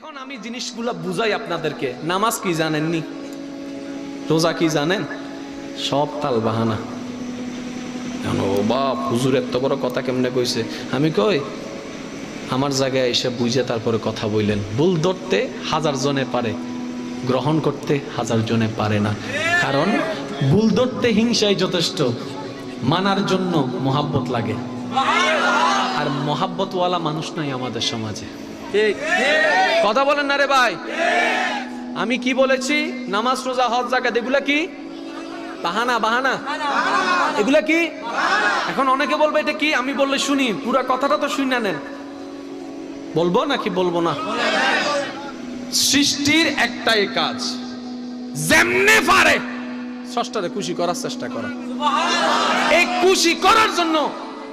এখন আমি জিনিসগুলো বুঝাই আপনাদেরকে। নামাজ কি জানেননি? রোজা কি জানেন? সব তাল বাহানা। বাপ, হুজুর এত বড় কথা কেমনে কইছে? আমি কই, আমার জায়গায় এসে বুঝে তারপরে কথা বললেন। ভুল ধরতে হাজার জনে পারে, গ্রহণ করতে হাজার জনে পারে না। কারণ, ভুল ধরতে হিংসাই যথেষ্ট, মানার জন্য মহাব্বত লাগে। আর মহাব্বতওয়ালা মানুষ নাই আমাদের সমাজে। কথা বলেন না রে ভাই। আমি কি বলেছি? নামাজ, রোজা, হজ জাকাত এগুলা কি? বাহানা বাহানা। এগুলা কি? এখন অনেকে বলবে, এটা কি? আমি বললে শুনি। পুরা কথাটা তো শুনে নেন। বলব নাকি বলব না? সৃষ্টির একটাই কাজ। যেমনে পারে, ষষ্ঠারে খুশি করার চেষ্টা করা। এই খুশি করার জন্য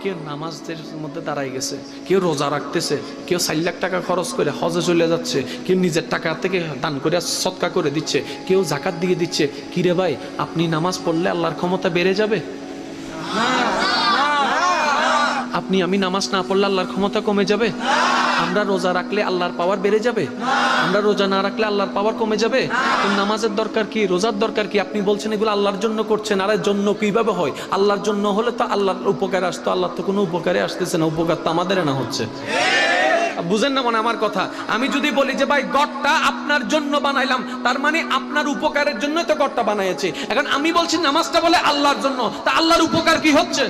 কেউ নামাজদের মধ্যে দাঁড়াই গেছে, কেউ রোজা রাখতেছে, কেউ চার লাখ টাকা খরচ করে হজে চলে যাচ্ছে, কেউ নিজের টাকা থেকে দান করে সৎকা করে দিচ্ছে, কেউ জাকাত দিয়ে দিচ্ছে। কিরে ভাই, আপনি নামাজ পড়লে আল্লাহর ক্ষমতা বেড়ে যাবে? আপনি আমি নামাজ না পড়লে আল্লাহর ক্ষমতা কমে যাবে? আমরা রোজা রাখলে আল্লাহর পাওয়ার বেড়ে যাবে? আমরা রোজা না রাখলে আল্লাহর পাওয়ার কমে যাবে? তো নামাজের দরকার কি? রোজার দরকার কি? আপনি বলছেন এগুলো আল্লাহর জন্য করছেন, আর জন্য কীভাবে হয়? আল্লাহর জন্য হলে তো আল্লাহর উপকারে আসতো আল্লাহর তো কোনো উপকারে আসতেছে না, উপকার তো আমাদের না হচ্ছে। বুঝেন না মানে আমার কথা? আমি যদি বলি যে, ভাই, গড়টা আপনার জন্য বানাইলাম, তার মানে আপনার উপকারের জন্য তো গড়টা বানাইছে এখন আমি বলছি, নামাজটা বলে আল্লাহর জন্য। তা আল্লাহর উপকার কি হচ্ছে?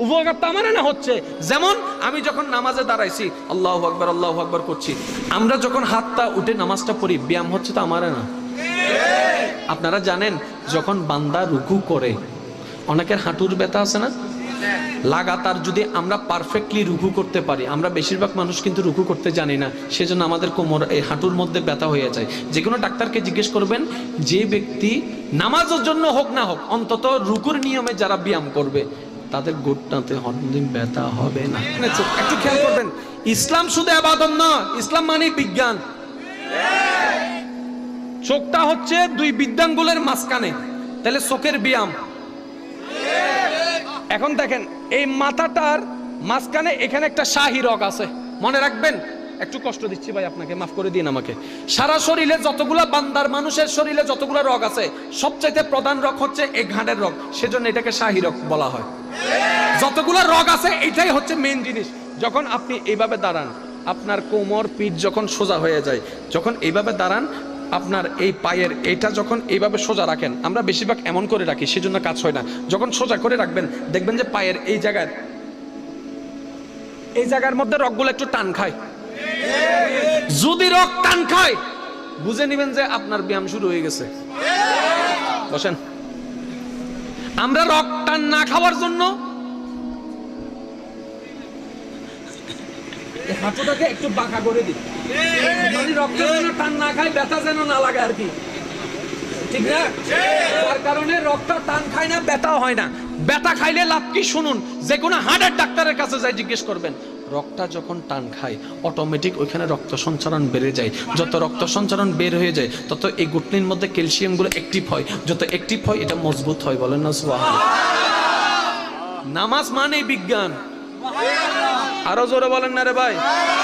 আমার না হচ্ছে। যেমন আমি যখন নামাজে দাঁড়াইছি, আল্লাহ আকবর আল্লাহ আকবর করছি, আমরা যখন হাতটা উঠে নামাজটা পড়ি, ব্যায়াম হচ্ছে তো আমার না? আপনারা জানেন, যখন বান্দা রুকু করে, অনেকের হাঁটুর ব্যথা আছে না? লাগাতার যদি আমরা পারফেক্টলি রুকু করতে পারি, আমরা বেশিরভাগ মানুষ কিন্তু রুকু করতে জানি না, সেজন্য আমাদের কোমর, এই হাঁটুর মধ্যে ব্যথা হয়ে যায়। যে কোনো ডাক্তারকে জিজ্ঞেস করবেন, যে ব্যক্তি নামাজের জন্য হোক না হোক, অন্তত রুকুর নিয়মে যারা ব্যায়াম করবে তাদের গোটটাতে হরদিন ব্যথা হবে না। একটু খেয়াল করবেন। ইসলাম শুধু আবাদত না ইসলাম মানে বিজ্ঞান। চোখটা হচ্ছে দুই বিদ্যাঙ্গুলের মাঝখানে, তাহলে চোখের ব্যায়াম। এখন দেখেন, এই মাথাটার মাঝখানে এখানে একটা শাহী রগ আছে। মনে রাখবেন? একটু কষ্ট দিচ্ছি ভাই আপনাকে, মাফ করে দিন আমাকে। সারা শরীরে যতগুলা বান্দার, মানুষের শরীরে যতগুলা রগ আছে, সবচাইতে প্রধান রগ হচ্ছে এই ঘাড়ের রগ। সেজন্য এটাকে শাহী রগ বলা হয়। যতগুলো রগ আছে, এটাই হচ্ছে মেন জিনিস। যখন আপনি এইভাবে দাঁড়ান, আপনার কোমর, পিঠ যখন সোজা হয়ে যায়, যখন এইভাবে দাঁড়ান, আপনার এই পায়ের এটা যখন এইভাবে সোজা রাখেন, আমরা বেশিরভাগ এমন করে রাখি, সেজন্য কাজ হয় না। যখন সোজা করে রাখবেন, দেখবেন যে পায়ের এই জায়গার এই জায়গার মধ্যে রগগুলো একটু টান খায়। যদি রগ টান খায়, বুঝে নেবেন যে আপনার ব্যায়াম শুরু হয়ে গেছে। বসেন। আমরা রক্তান না খাওয়ার জন্য হাঁটুটাকে একটু বাঁকা করে দিই। রক্ত টান না যেন না লাগে আর কি। ঠিক রক্ত টান না হয় না। খাইলে লাভ কি শুনুন? যে কোনো হার্টের ডাক্তারের কাছে যাই জিজ্ঞেস করবেন। রক্তটা যখন টান খায় অটোমেটিক ওইখানে রক্ত সঞ্চালন বেড়ে যায়। যত রক্ত সঞ্চালন বের হয়ে যায়, তত এই গুটলির মধ্যে ক্যালসিয়ামগুলো অ্যাক্টিভ হয়। যত অ্যাক্টিভ হয়, এটা মজবুত হয়, বলেন না নামাজ মানে বিজ্ঞান। আরও জোরে বলেন না রে ভাই।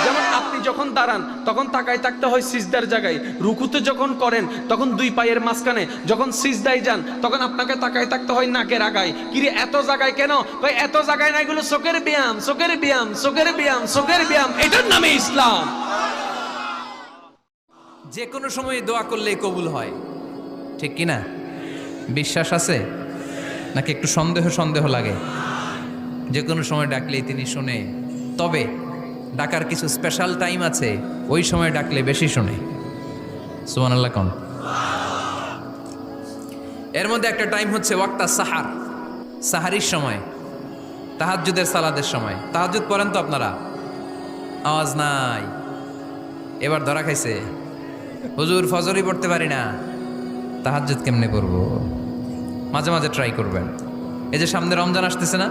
যেমন আপনি যখন দাঁড়ান, তখন তাকাই থাকতে হয় সিজদার জায়গায়। রুকুতে যখন করেন, তখন দুই পায়ের মাঝখানে। যখন সিজদায় যান, তখন আপনাকে তাকাই থাকতে হয় নাকের আগায়। কিরে, এত জায়গায় কেন? কই এত জায়গায় না, এগুলো চোখের ব্যায়াম চোখের ব্যায়াম চোখের ব্যায়াম চোখের ব্যায়াম। এটার নামে ইসলাম। যে কোনো সময় দোয়া করলেই কবুল হয়। ঠিক কি না বিশ্বাস আছে? নাকি একটু সন্দেহ সন্দেহ লাগে? যে কোনো সময় ডাকলেই তিনি শুনে। তবে ডাকার কিছু স্পেশাল টাইম আছে, ওই সময় ডাকলে বেশি শুনে। সুমান আল্লাহ কন। এর মধ্যে একটা টাইম হচ্ছে ওয়াক্তা সাহার সাহারির সময়, তাহাজ্জুদের সালাদের সময়। তাহাজ্জুদ পড়েন তো আপনারা? আওয়াজ নাই। এবার ধরা খাইছে। হুজুর ফজরই পড়তে পারি না। তাহাজ্জুদ কেমনে করব মাঝে মাঝে ট্রাই করবেন। এই যে সামনে রমজান আসতেছে না?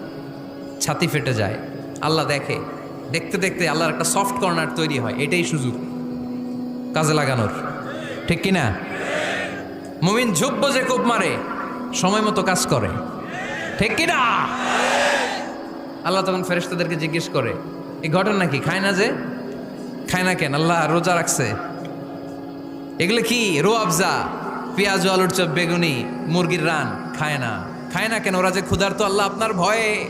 ছাতি ফেটে যায়। আল্লাহ দেখে। দেখতে দেখতে আল্লাহর একটা সফট কর্নার তৈরি হয়। এটাই সুযোগ। কাজে লাগানোর। ঠিক কি না? মুমিন ঝুঁকবো যে কোপ মারে। সময় মতো কাজ করে। ঠিক কি না? আল্লাহ তখন ফেরেশতাদেরকে জিজ্ঞেস করে, এই ঘটনা কি? খায় না যে? খায় না কেন? আল্লাহ রোজা রাখছে। এগুলো কি? রো আফজা, পেঁয়াজ, আলুর চপ, বেগুনি, মুরগির রান। খায় না। খায় না কেন? ওরা যে ক্ষুধার তো আল্লাহ আপনার ভয়ে।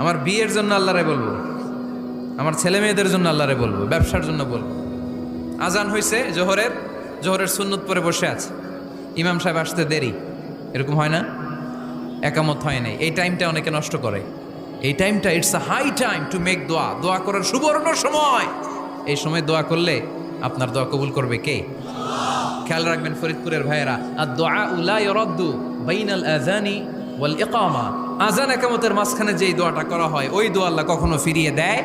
আমার বিয়ের জন্য আল্লাহরে বলব, আমার ছেলে মেয়েদের জন্য আল্লাহরে বলব, ব্যবসার জন্য বলব। আজান হয়েছে জোহরের জোহরের সুন্নত পরে বসে আছে। ইমাম সাহেব আসতে দেরি, এরকম হয় না? একামত হয় নাই। এই টাইমটা অনেকে নষ্ট করে। এই টাইমটা it's a high time to make দোয়া দোয়া করার সুবর্ণ সময়। এই সময় দোয়া করলে আপনার দোয়া কবুল করবে কে? খেয়াল রাখবেন ফরিদপুরের ভাইয়েরা আর দোয়া উলা ইরদ্দু বাইনাল আজানি ওয়াল ইকামা। আজান একামতের মাঝখানে যেই দোয়াটা করা হয়, ওই দোয়া আল্লাহ কখনো ফিরিয়ে দেয়?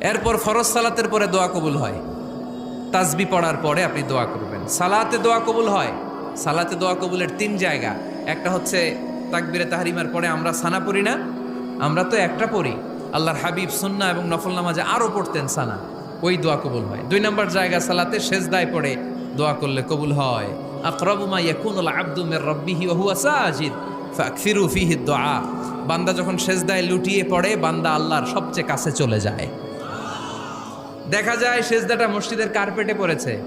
এরপর ফরজ সালাতের পরে দোয়া কবুল হয়। তাজবি পড়ার পরে আপনি দোয়া করবেন। সালাতে দোয়া কবুল হয়। সালাতে দোয়া কবুলের তিন জায়গা। একটা হচ্ছে তাকবিরে তাহারিমার পরে আমরা সানা পড়ি না? আমরা তো একটা পড়ি। আল্লাহর হাবিব সুন্না এবং নফল নামাজে আরও পড়তেন সানা। ওই দোয়া কবুল হয়। দুই নম্বর জায়গা সালাতে শেষ সেজদায় পড়ে দোয়া করলে কবুল হয়। আকরাবুমা ইয়াকুনুল আব্দু মির রাব্বিহি ওয়া হুয়া সাজিদ। ফাকসিরু ফিহি দোয়া। বান্দা যখন সেজদায় লুটিয়ে পড়ে, বান্দা আল্লাহর সবচেয়ে কাছে চলে যায়। দেখা যায় সেজদাটা মসজিদের কার্পেটে পড়েছে।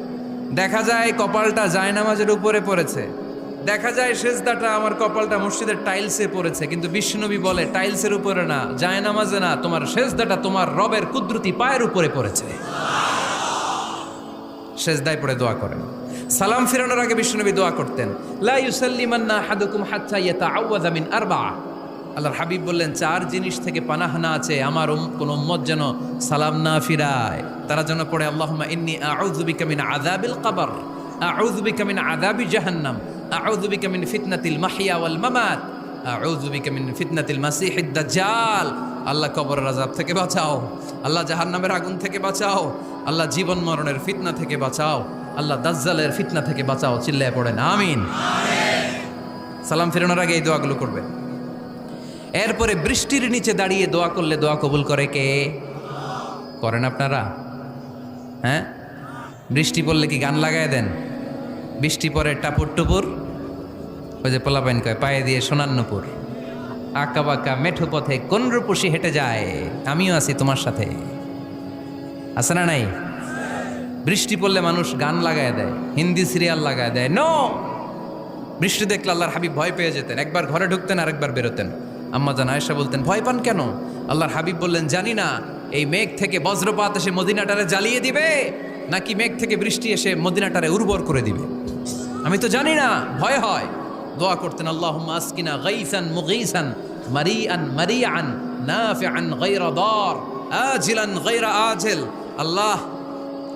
দেখা যায় কপালটা জায়নামাজের উপরে পড়েছে। দেখা যায় সেজদাটা আমার কপালটা মসজিদের টাইলসে পড়েছে। কিন্তু বিষ্ণুনবী বলে, টাইলসের উপরে না, জায়নামাজে না, তোমার সেজদাটা তোমার রবের কুদরতি পায়ের উপরে পড়েছে। সেজদায় পড়ে দোয়া করেন। সালাম ফিরানোর আগে বিষ্ণুনবী দোয়া করতেন, লা ইউসাল্লিমান্না হাদুকুম হাত্তা ইয়াতাআওয়াযা মিন আরবাআ। আল্লাহর হাবিব বললেন, চার জিনিস থেকে পানাহানা আছে, আমার কোন উম্মত যেন সালাম না ফিরায়। তারা যেন পড়ে, আল্লাহুম্মা ইন্নী আউযু বিকা মিন আযাবিল কবর। আউযু বিকা মিন আযাবি জাহান্নাম। আউযু বিকা মিন ফিতনাতিল মাহইয়া ওয়াল মামাত। আউযু বিকা মিন ফিতনাতিল মাসিহিদ দাজ্জাল। আল্লাহ কবরের আযাব থেকে বাঁচাও। আল্লাহ জাহান্নামের আগুন থেকে বাঁচাও। আল্লাহ জীবন মরণের ফিতনা থেকে বাঁচাও। আল্লাহ দাজ্জালের ফিতনা থেকে বাঁচাও, চিল্লায় পড়েন আমিন। সালাম ফিরানোর আগে এই দোয়াগুলো করবে। এরপরে বৃষ্টির নিচে দাঁড়িয়ে দোয়া করলে দোয়া কবুল করে কে? করেন আপনারা? হ্যাঁ? বৃষ্টি পড়লে কি গান লাগায় দেন? বৃষ্টি পরে টাপুর টুপুর? ওই যে পোলাপাইন কয়, পায়ে দিয়ে সোনান্নপুর আঁকা বাঁকা মেঠো পথে কোন রূপসী হেঁটে যায়? আমিও আছি তোমার সাথে। আছে না নাই? বৃষ্টি পড়লে মানুষ গান লাগায় দেয়, হিন্দি সিরিয়াল লাগায় দেয়। নো বৃষ্টি দেখলে আল্লাহর হাবিব ভয় পেয়ে যেতেন। একবার ঘরে ঢুকতেন, আরেকবার বেরোতেন। আম্মা জান আয়েশা বলতেন, ভয় পান কেন? আল্লাহর হাবিব বললেন, জানি না, এই মেঘ থেকে বজ্রপাত এসে মদিনাটারে জ্বালিয়ে দিবে, নাকি মেঘ থেকে বৃষ্টি এসে মদিনাটারে উর্বর করে দিবে? আমি তো জানি না, ভয় হয়। দোয়া করতেন আল্লাহ আসকিনা গাইসান মুগীসান, মারিআন মারিআন, নাফিআন গায়রা দার, আজিলান গায়রা আজিল। আল্লাহ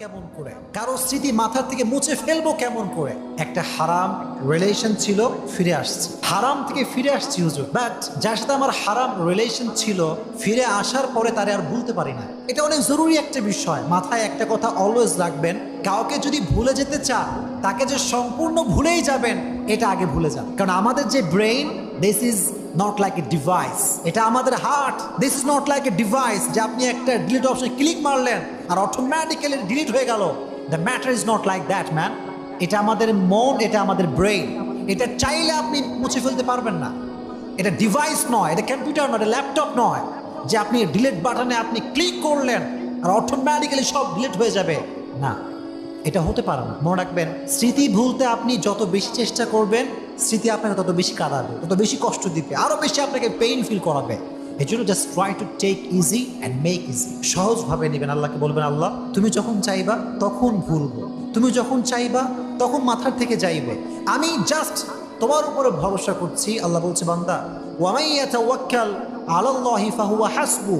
কেমন করে? কারও স্মৃতি মাথার থেকে মুছে ফেলব কেমন করে? একটা হারাম রিলেশন ছিল, ফিরে আসছি। হারাম থেকে ফিরে আসছি, হুজুর। বাট যার সাথে আমার হারাম রিলেশন ছিল, ফিরে আসার পরে তারে আর ভুলতে পারি না। এটা অনেক জরুরি একটা বিষয়। মাথায় একটা কথা অলওয়েজ রাখবেন, কাউকে যদি ভুলে যেতে চান, তাকে যে সম্পূর্ণ ভুলেই যাবেন, এটা আগে ভুলে যান। কারণ আমাদের যে brain this is not like a device এটা আমাদের heart this is not like a device যে আপনি একটা ডিলিট অপশনে ক্লিক মারলেন আর অটোমেটিক্যালি ডিলিট হয়ে গেল। The matter is not like that man এটা আমাদের মন, এটা আমাদের ব্রেইন এটা চাইলে আপনি মুছে ফেলতে পারবেন না। এটা ডিভাইস নয়, এটা কম্পিউটার নয়, এটা ল্যাপটপ নয়। যে আপনি ডিলিট বাটনে আপনি ক্লিক করলেন আর অটোমেটিক্যালি সব ডিলিট হয়ে যাবে। না, এটা হতে পারে না। মনে রাখবেন, স্মৃতি ভুলতে আপনি যত বেশি চেষ্টা করবেন, স্মৃতি আপনাকে তত বেশি কাঁদাবে, তত বেশি কষ্ট দিবে আরও বেশি আপনাকে পেইন ফিল করাবে। এই জন্য just try to take easy and make easy সহজভাবে নেবেন, আল্লাহকে বলবেন, আল্লাহ, তুমি যখন চাইবা, তখন তুমি যখন চাইবা, তখন মাথার থেকে যাইবে। আমি জাস্ট তোমার উপরে ভরসা করছি। আল্লাহ বলছে, বান্দা, ওয়ামাই ইয়াতাওয়াক্কাল আলাল্লাহি ফাহুয়া হাসবু।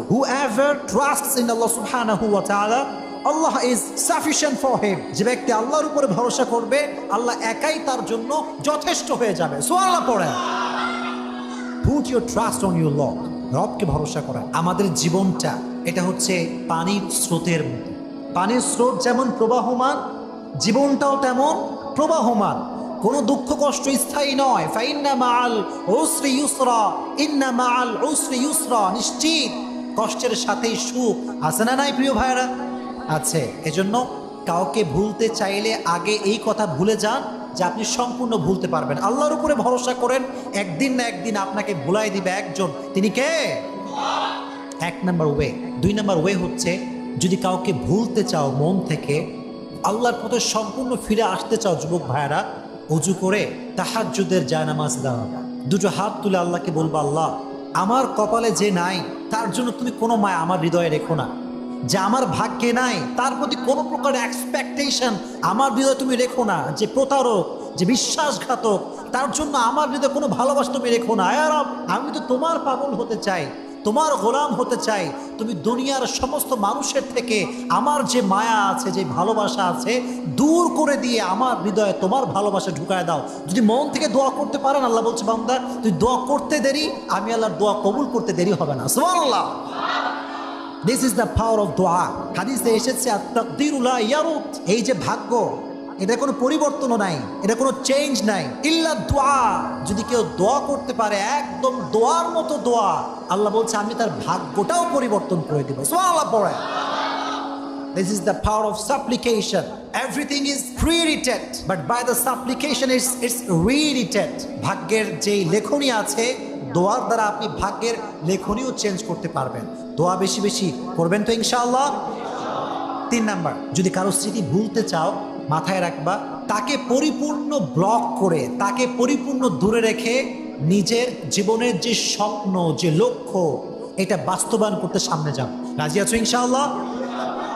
Allah subhanahu wa ta'ala Allah is sufficient for যে ব্যক্তি আল্লাহর উপরে ভরসা করবে, আল্লাহ একাই তার জন্য যথেষ্ট হয়ে যাবে। সোয়াল্লাহ পড়েন। Put your trust on your lord রবকে ভরসা করেন আমাদের জীবনটা, এটা হচ্ছে পানির স্রোতের মতো। পানির স্রোত যেমন প্রবাহমান, জীবনটাও তেমন প্রবাহমান। কোনো দুঃখ, কষ্ট স্থায়ী নয়। ফাইন্না মাল ওসরি ইউসরা, ইন্না মাল ওসরি ইউসরা, নিশ্চিত। কষ্টের সাথেই সুখ। আছে না নাই, প্রিয় ভাইরা আছে। এজন্য কাউকে ভুলতে চাইলে আগে এই কথা ভুলে যান। যে আপনি সম্পূর্ণ ভুলতে পারবেন। আল্লাহর উপরে ভরসা করেন, একদিন না একদিন আপনাকে ভুলাই দিবে একজন। তিনি কে? এক নাম্বার ওয়ে। দুই নাম্বার ওয়ে হচ্ছে, যদি কাউকে ভুলতে চাও মন থেকে, আল্লাহর পথে সম্পূর্ণ ফিরে আসতে চাও যুবক ভাইয়েরা অজু করে তাহাজ্জুদের জায়নামাজ দেওয়া দুটো হাত তুলে আল্লাহকে বলব, আল্লাহ, আমার কপালে যে নাই, তার জন্য তুমি কোনো মায়া আমার হৃদয়ে রেখো না। যে আমার ভাগ্যে নাই তার প্রতি কোনো প্রকার এক্সপেকটেশন আমার হৃদয়ে তুমি রেখো না যে প্রতারক যে বিশ্বাসঘাতক তার জন্য আমার হৃদয়ে কোনো ভালোবাসা তুমি রেখো না। আয় রব, আমি তো তোমার পাগল হতে চাই তোমার গোলাম হতে চাই তুমি দুনিয়ার সমস্ত মানুষের থেকে আমার যে মায়া আছে যে ভালোবাসা আছে দূর করে দিয়ে আমার হৃদয়ে তোমার ভালোবাসা ঢুকায় দাও। যদি মন থেকে দোয়া করতে পারেন আল্লাহ বলছে বান্দা তুই দোয়া করতে দেরি আমি আল্লাহর দোয়া কবুল করতে দেরি হবে না। সুবহানাল্লাহ। This is the power of দোয়া হাদিসে এসেছে ইয়ারুত এই যে ভাগ্য এটা কোনো পরিবর্তনও নাই এটা কোনো চেঞ্জ নাই। ইল্লা দোয়া। যদি কেউ দোয়া করতে পারে একদম দোয়ার মতো দোয়া আল্লাহ বলছে আমি তার ভাগ্যটাও পরিবর্তন করে দিব। সুবহানাল্লাহ পড়ে This is the power of supplication. Everything is pre-written, but by the supplication it's, it's re-written. ভাগ্যের যেই লেখনী আছে দোয়ার দ্বারা আপনি ভাগ্যের লেখনীও চেঞ্জ করতে পারবেন। দোয়া বেশি বেশি করবেন তো ইনশাআল্লাহ? তিন নাম্বার, যদি কারও স্মৃতি ভুলতে চাও, মাথায় রাখবা, তাকে পরিপূর্ণ ব্লক করে, তাকে পরিপূর্ণ দূরে রেখে নিজের জীবনের যে স্বপ্ন, যে লক্ষ্য, এটা বাস্তবায়ন করতে সামনে যাও। রাজি আছো ইনশাআল্লাহ?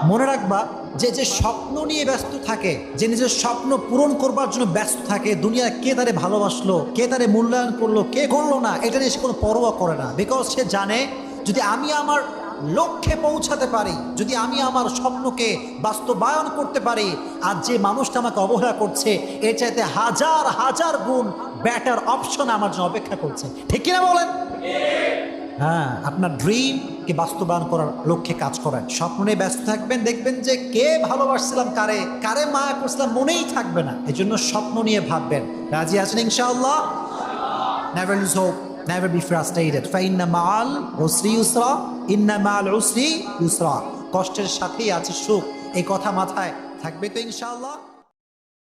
মনে রাখবা যে যে স্বপ্ন নিয়ে ব্যস্ত থাকে, যে নিজের স্বপ্ন পূরণ করবার জন্য ব্যস্ত থাকে দুনিয়া কে তারে ভালোবাসলো, কে তারে মূল্যায়ন করল, কে করল না, এটা নিয়ে সে কোনো পরোয়া করে না। বিকজ সে জানে, যদি আমি আমার লক্ষ্যে পৌঁছাতে পারি, যদি আমি আমার স্বপ্নকে বাস্তবায়ন করতে পারি, আর যে মানুষটা আমাকে অবহেলা করছে, এর চাইতে হাজার হাজার গুণ ব্যাটার অপশন আমার জন্য অপেক্ষা করছে। ঠিক কিনা বলেন? হ্যাঁ আপনার ড্রিমকে বাস্তবায়ন করার লক্ষ্যে কাজ করেন। স্বপ্ন নিয়ে ব্যস্ত থাকবেন, দেখবেন যে কে ভালোবাসছিলাম, কারে কারে মায়া করছিলাম, মনেই থাকবে না। এই জন্য স্বপ্ন নিয়ে ভাববেন। রাজি আছেন ইনশাআল্লাহ? Never lose hope, never be frustrated ফাইন্না মাল উসরি ইউসরা ইন্না মাল উসরি ইউসরা কষ্টের সাথেই আছে সুখ। এই কথা মাথায় থাকবে তো ইনশাআল্লাহ?